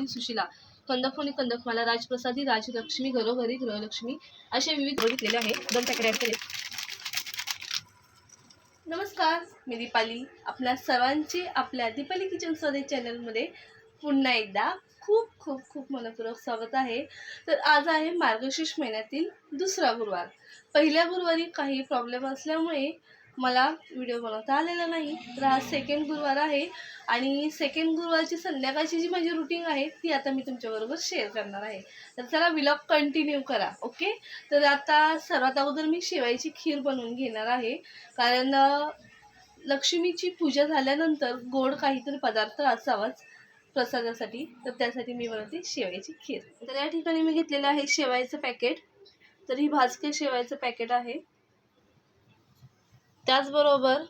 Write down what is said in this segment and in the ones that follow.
कंदफणी सुशिला कंदफणी कंदकमाला राजप्रसादी राजलक्ष्मी घरोघरी गृहलक्ष्मी असे विविध बघितलेले आहे. दोन पॅकेट नमस्कार मी दीपाली. आपल्या सर्वांचे आपल्या दीपाली किचन स्वादे चॅनलमध्ये पुन्हा एकदा खूप खूप खूप मनपूर्वक स्वागत आहे. तर आज आहे मार्गशीर्ष महिन्यातील दुसरा गुरुवार. पहिल्या गुरुवारी काही प्रॉब्लेम असल्यामुळे मला व्हिडिओ बनवता आलेला नाही. तर आज सेकंड गुरुवार आहे आणि सेकंड गुरुवारची संध्याकाळची जी माझी रुटीन आहे ती आता मी तुमच्याबरोबर शेअर करणार आहे. तर चला विलॉग कंटिन्यू करा ओके तर आता सर्वात अगोदर मी शेवायची खीर बनवून घेणार आहे. कारण लक्ष्मीची पूजा झाल्यानंतर गोड काहीतरी पदार्थ असावाच प्रसादासाठी. तर त्यासाठी मी बनवते शेवयाची खीर. तर या ठिकाणी मी घेतलेलं आहे शेवयाचं पॅकेट तर ही भाजके शेवायचं पॅकेट आहे. त्याचबरोबर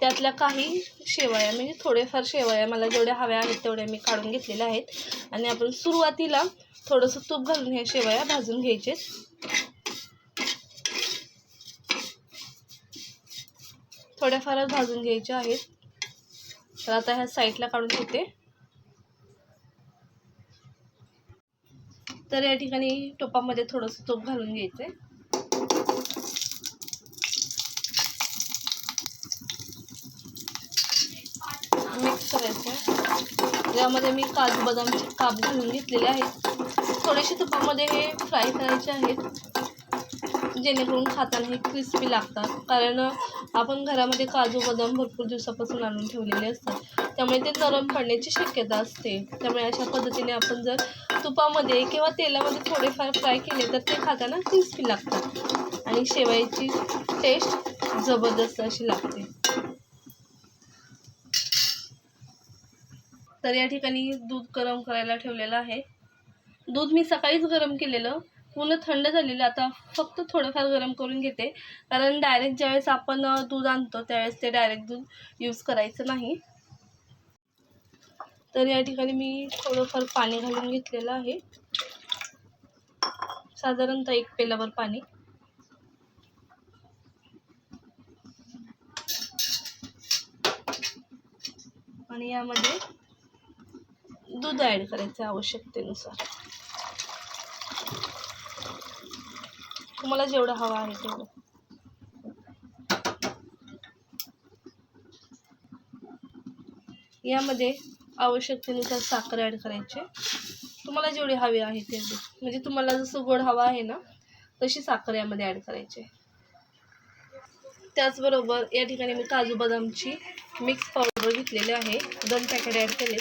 त्यातल्या काही शेवया म्हणजे थोडेफार शेवया मला जेवढ्या हव्या आहेत तेवढ्या मी काढून घेतलेल्या आहेत. आणि आपण सुरुवातीला थोडंसं तूप घालून ह्या शेवया भाजून घ्यायचे थोड्याफारच भाजून घ्यायच्या आहेत. तर आता ह्या साईडला काढून घेते तर या ठिकाणी टोपामध्ये थोडंसं तूप घालून घ्यायचं आहे मिक्स करायचं यामध्ये मी काजू बदामचे काप घालून घेतलेले आहेत. थोडेसे तुपामध्ये हे फ्राय करायचे आहेत. जेणेकरून खाताना हे क्रिस्पी लागतात. कारण आपण घरामध्ये काजू बदाम भरपूर दिवसापासून आणून ठेवलेले असतात. त्यामुळे ते नरम पडण्याची शक्यता असते. त्यामुळे अशा पद्धतीने आपण जर तुपामध्ये किंवा तेलामध्ये थोडेफार फ्राय केले तर ते खाताना क्रिस्पी लागतात. आणि शेवयाची टेस्ट जबरदस्त अशी लागते. तर या ठिकाणी दूध गरम करायला ठेवलेलं आहे. दूध मी सकाळीच गरम केलेलं. पूर्ण थंड झालेलं. आता फक्त थोडंफार गरम करून घेते. कारण डायरेक्ट ज्यावेळेस आपण दूध आणतो त्यावेळेस ते डायरेक्ट दूध यूज करायचं नाही. तर या ठिकाणी मी थोडंफार पाणी घालून घेतलेलं आहे. साधारणतः एक पेलावर पाणी. आणि यामध्ये दूध ॲड करायचं आवश्यकतेनुसार. तुम्हाला जेवढं हवं आहे तेवढं. यामध्ये आवश्यकतेनुसार साखर ॲड करायची. तुम्हाला जेवढी हवी आहे तेवढी. म्हणजे तुम्हाला जसं गोड हवा आहे ना तशी साखर यामध्ये ॲड करायची. त्याचबरोबर या ठिकाणी मी काजू बदामची मिक्स पावडर घेतलेली आहे. दोन पॅकेट ॲड केले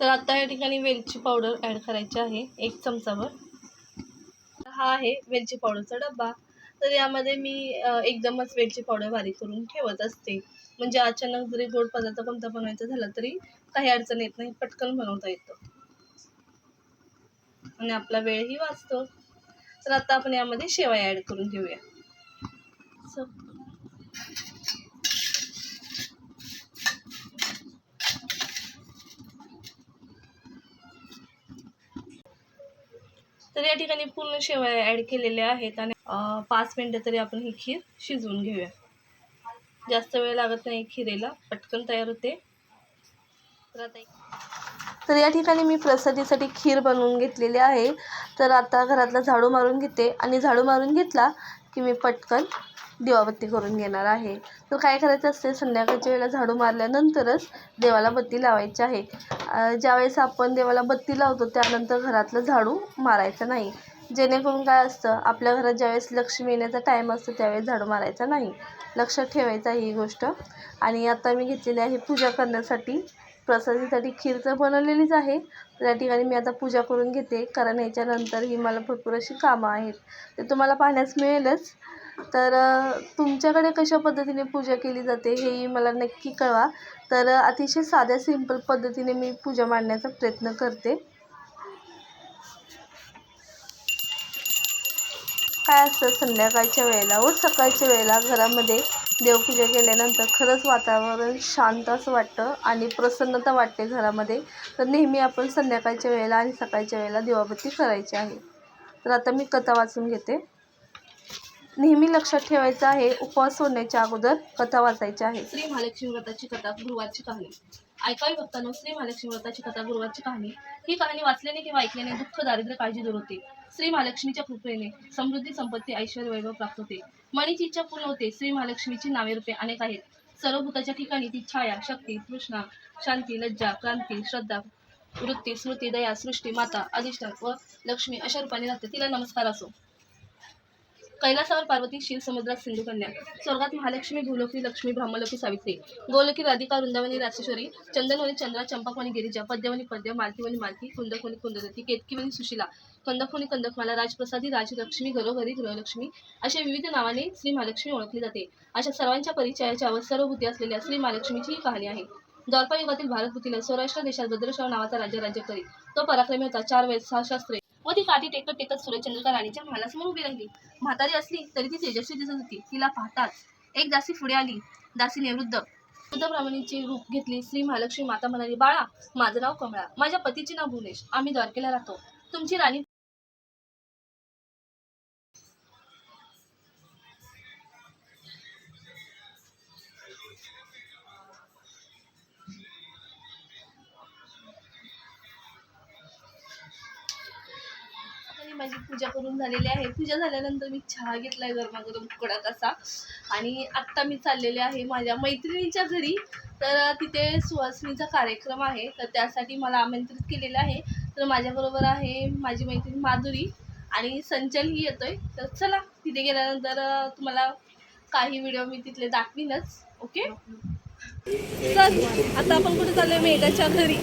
तर आता या ठिकाणी वेलची पावडर ॲड करायची आहे एक चमचाभर हा आहे वेलची पावडरचा डब्बा. तर यामध्ये मी एकदमच वेलची पावडर बारीक करून ठेवत असते. म्हणजे अचानक जरी गोड पदार्थ कोणता बनवायचा झाला तरी काही अडचण येत नाही पटकन बनवता येतं. आणि आपला वेळही वाचतो. तर आता आपण यामध्ये शेवया ॲड करून घेऊया. तर या ठिकाणी पूर्ण शेवया ॲड केलेल्या आहेत आणि पाच मिनटं तरी आपण ही खीर शिजवून घेऊया. जास्त वेळ लागत नाही खिरेला पटकन तयार होते. तर आता तर या ठिकाणी मी प्रसादीसाठी खीर बनवून घेतलेली आहे. तर आता घरातला झाडू मारून घेते आणि झाडू मारून घेतला की मी पटकन दिवाबत्ती करून घेणार आहे. तर काय करायचं असते संध्याकाळच्या वेळेला झाडू मारल्यानंतरच देवाला बत्ती लावायची आहे. ज्यावेळेस आपण देवाला बत्ती लावतो त्यानंतर घरातलं झाडू मारायचं नाही. जेणेकरून काय असतं आपल्या घरात ज्यावेळेस लक्ष्मी येण्याचा टाईम असतो त्यावेळेस झाडू मारायचा नाही. लक्षात ठेवायचा ही गोष्ट. आणि आता मी घेतलेली आहे पूजा करण्यासाठी. प्रसादीसाठी खीर तर बनवलेलीच आहे. त्या ठिकाणी मी आता पूजा करून घेते. कारण ह्याच्यानंतर ही मला भरपूर अशी कामं आहेत. ते तुम्हाला पाहण्यास मिळेलच. तर तुमच्याकडे कशा पद्धतीने पूजा केली जाते हेही मला नक्की कळवा. तर अतिशय साध्या सिंपल पद्धतीने मी पूजा मांडण्याचा प्रयत्न करते. काय असतं संध्याकाळच्या वेळेला व सकाळच्या वेळेला घरामध्ये देवपूजा केल्यानंतर खरंच वातावरण शांत असं वाटतं आणि प्रसन्नता वाटते घरामध्ये. तर नेहमी आपण संध्याकाळच्या वेळेला आणि सकाळच्या वेळेला दिवाबत्ती करायची आहे. तर आता मी कथा वाचून घेते. नेहमी लक्षात ठेवायचं आहे उपवास सोडण्याच्या अगोदर कथा वाचायची आहे. श्री महालक्ष्मी व्रताची कथा गुरुवारची कहाणी. ऐकावी भक्तांनो श्री महालक्ष्मी व्रताची कथा गुरुवारची कहाणी. ही कहाणी वाचल्याने किंवा ऐकल्याने दुःख दारिद्र्य काळजी दूर होते. श्री महालक्ष्मीच्या कृपेने समृद्धी संपत्ती ऐश्वर वैभव प्राप्त होते. मनीची इच्छा पूर्ण होते. श्री महालक्ष्मीची नावे रूपे अनेक आहेत. सर्व भूताच्या ठिकाणी ती छाया शक्ती तृष्णा शांती लज्जा क्रांती श्रद्धा वृत्ती स्मृती दया सृष्टी माता अधिष्ठान व लक्ष्मी अशा रूपाने राहते. तिला नमस्कार असो. कैलासावर पार्वती शिव समुद्रात सिंधू कन्या स्वर्गात महालक्ष्मी भूलोकी लक्ष्मी ब्रह्मलोकी सावित्री. गोलोकी राधिका वृंदावनी राजेश्वरी चंदनवनी चंद्रा चंपकवनी गिरिजा पद्यवनी पद्य मालतीवनी मालती कुंदकवनी कुंदती केतकीवनी सुशिला कंदकवनी कंदकमाला राजप्रसादी राजलक्ष्मी घरोघरी गृहलक्ष्मी अशा विविध नावाने श्री महालक्ष्मी ओळखली जाते. अशा सर्वांच्या परिचयाच्या व सर्वभूती असलेल्या श्री महालक्ष्मीची ही कहाणी आहे. द्वारपा युगातील भारत भूतीला सौराष्ट्र देशात भद्रशाह नावाचा राज्य राज्य करी तो पराक्रमी होता. चार वेळेस सहा शास्त्रे व ती काठी टेकत टेकत सूर्यचंद्रिका राणीच्या महालासमोर उभी राहिली. म्हातारी असली तरी ती तेजस्वी दिसत होती. तिला पाहताच एक दासी पुढे आली. दासी निवृद्ध वृद्धप्रमाणेची रूप घेतली. श्री महालक्ष्मी माता म्हणाली बाळा माझं नाव कमळा. माझ्या पतीचे नाव भुवनेश. आम्ही द्वारकेला राहतो. तुमची राणी माझी पूजा करून झालेली आहे. पूजा झाल्यानंतर मी चहा घेतलाय गरमागरम कडक असा आणि आत्ता मी चाललेले आहे माझ्या मैत्रिणीच्या घरी. तर तिथे सुहासणीचा कार्यक्रम आहे. तर त्यासाठी मला आमंत्रित केलेलं आहे. तर माझ्याबरोबर आहे माझी मैत्रीण माधुरी आणि संचल ही येतोय. तर चला तिथे गेल्यानंतर तुम्हाला काही व्हिडिओ मी तिथले दाखवीनच. ओके चल आता आपण कुठे चाललोय? मेघाच्या घरी.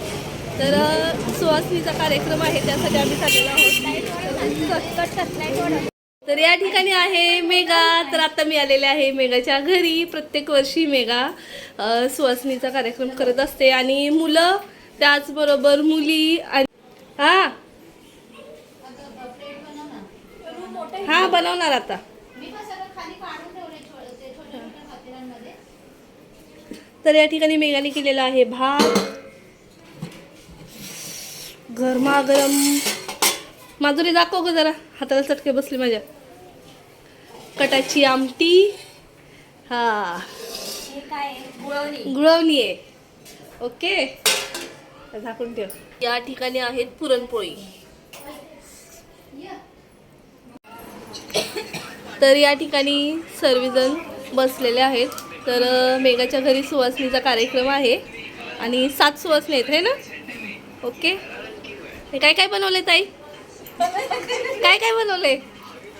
तर सुवासनीचा कार्यक्रम आहे त्यासाठी आम्ही चाललेलो आहोत. तर या ठिकाणी आहे मेघा. तर आता मी आलेले आहे मेघाच्या घरी. प्रत्येक वर्षी मेघा अं, कार्यक्रम करत असते. आणि मुलं त्याचबरोबर मुली आणि हा. हा बनवणार आता. तर या ठिकाणी मेघाने केलेला आहे भात. गरमागरम माधुरी दाखव ग जरा. हाताला चटके बसले माझ्या. कटाची आमटी. हा. गुळवणी आहे. ओके. झाकून ठेव. या ठिकाणी आहेत पुरणपोळी. तर या ठिकाणी सर्वजण बसलेले आहेत. तर मेघाच्या घरी सुवासणीचा कार्यक्रम आहे. आणि सात सुवासणी आहेत है ना? ओके. हे काय काय बनवले ताई? काय काय बनवले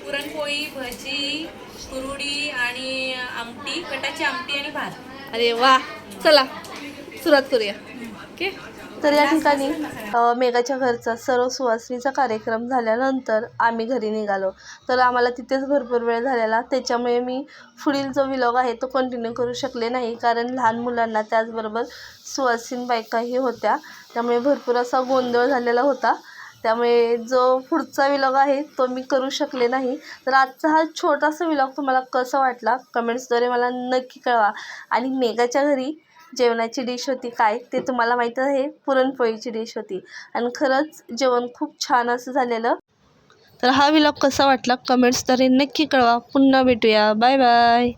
पुरणपोळी भजी कुरुडी आणि आमटी कटाची आमटी आणि भात. अरे वा. चला सुरुवात करूया. ओके? तर या ठिकाणी मेघाच्या घरचा सर्व सुवासनीचा कार्यक्रम झाल्यानंतर आम्ही घरी निघालो. तर आम्हाला तिथेच भरपूर वेळ झालेला. त्याच्यामुळे मी पुढील जो विलॉग आहे तो कंटिन्यू करू शकले नाही. कारण लहान मुलांना त्याचबरोबर सुवासीन बायकाही होत्या. त्यामुळे भरपूर असा गोंधळ झालेला होता. त्यामुळे जो पुढचा विलॉग आहे तो मी करू शकले नाही. तर आजचा हा छोटासा विलॉग तुम्हाला कसा वाटला? कमेंट्सद्वारे मला नक्की कळवा. आणि मेघाच्या घरी जेवणाची डिश होती काय ते तुम्हाला माहीत आहे पुरणपोळीची डिश होती. आणि खरंच जेवण खूप छान असं झालेलं. तर हा विलॉग कसा वाटला? कमेंट्सद्वारे नक्की कळवा. पुन्हा भेटूया. Bye bye.